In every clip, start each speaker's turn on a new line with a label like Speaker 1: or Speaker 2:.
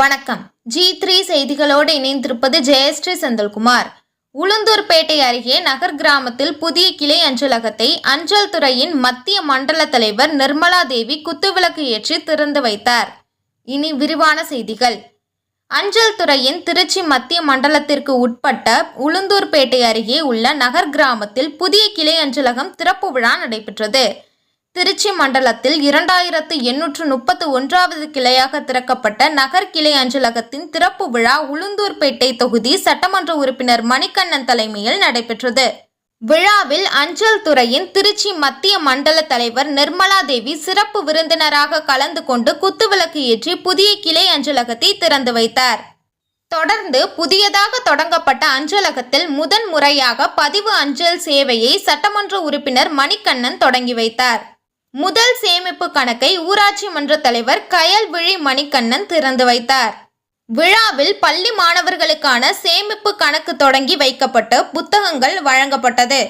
Speaker 1: வணக்கம். G three செய்திகளோடு இணைந்திருப்பது ஜெயஸ்ரீ செந்தில்குமார். உளுந்தூர்பேட்டை அருகே நகர் கிராமத்தில் புதிய கிளை அஞ்சலகத்தை அஞ்சல் துறையின் மத்திய மண்டல தலைவர் நிர்மலா தேவி குத்துவிளக்கு ஏற்றி திறந்து வைத்தார். இனி விரிவான செய்திகள். அஞ்சல் துறையின் திருச்சி மத்திய மண்டலத்திற்கு உட்பட்ட உளுந்தூர்பேட்டை அருகே உள்ள நகர் கிராமத்தில் புதிய கிளை அஞ்சலகம் திறப்பு விழா நடைபெற்றது. திருச்சி மண்டலத்தில் இரண்டாயிரத்து எண்ணூற்று முப்பத்து ஒன்றாவது கிளையாக திறக்கப்பட்ட நகர் கிளை அஞ்சலகத்தின் திறப்பு விழா உளுந்தூர்பேட்டை தொகுதி சட்டமன்ற உறுப்பினர் மணிகண்ணன் தலைமையில் நடைபெற்றது. விழாவில் அஞ்சல் துறையின் திருச்சி மத்திய மண்டல தலைவர் நிர்மலா தேவி சிறப்பு விருந்தினராக கலந்து கொண்டு குத்துவிளக்கு ஏற்றி புதிய கிளை அஞ்சலகத்தை திறந்து வைத்தார். தொடர்ந்து புதியதாக தொடங்கப்பட்ட அஞ்சலகத்தில் முதன் முறையாக பதிவு அஞ்சல் சேவையை சட்டமன்ற உறுப்பினர் மணிகண்ணன் தொடங்கி வைத்தார். முதல் சேமிப்பு கணக்கை ஊராட்சி மன்ற தலைவர் கயல்விழி மணிகண்ணன் திறந்து வைத்தார். விழாவில் பள்ளி மாணவர்களுக்கான சேமிப்பு கணக்கு தொடங்கி வைக்கப்பட்டு புத்தகங்கள் வழங்கப்பட்டது.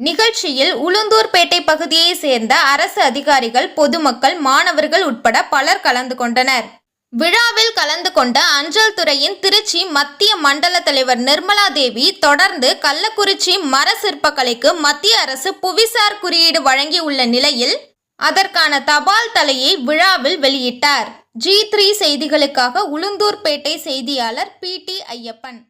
Speaker 1: நிகழ்ச்சியில் உளுந்தூர்பேட்டை பகுதியை சேர்ந்த அரசு அதிகாரிகள் பொதுமக்கள் மாணவர்கள் உட்பட பலர் கலந்து கொண்டனர். விழாவில் கலந்து கொண்ட அஞ்சல் துறையின் திருச்சி மத்திய மண்டல தலைவர் நிர்மலா தேவி தொடர்ந்து கள்ளக்குறிச்சி மர சிற்பக்கலைக்கு மத்திய அரசு புவிசார் குறியீடு வழங்கியுள்ள நிலையில் அதற்கான தபால் தலையை விழாவில் வெளியிட்டார். ஜி த்ரீ செய்திகளுக்காக உளுந்தூர்பேட்டை செய்தியாளர் பி டி ஐயப்பன்.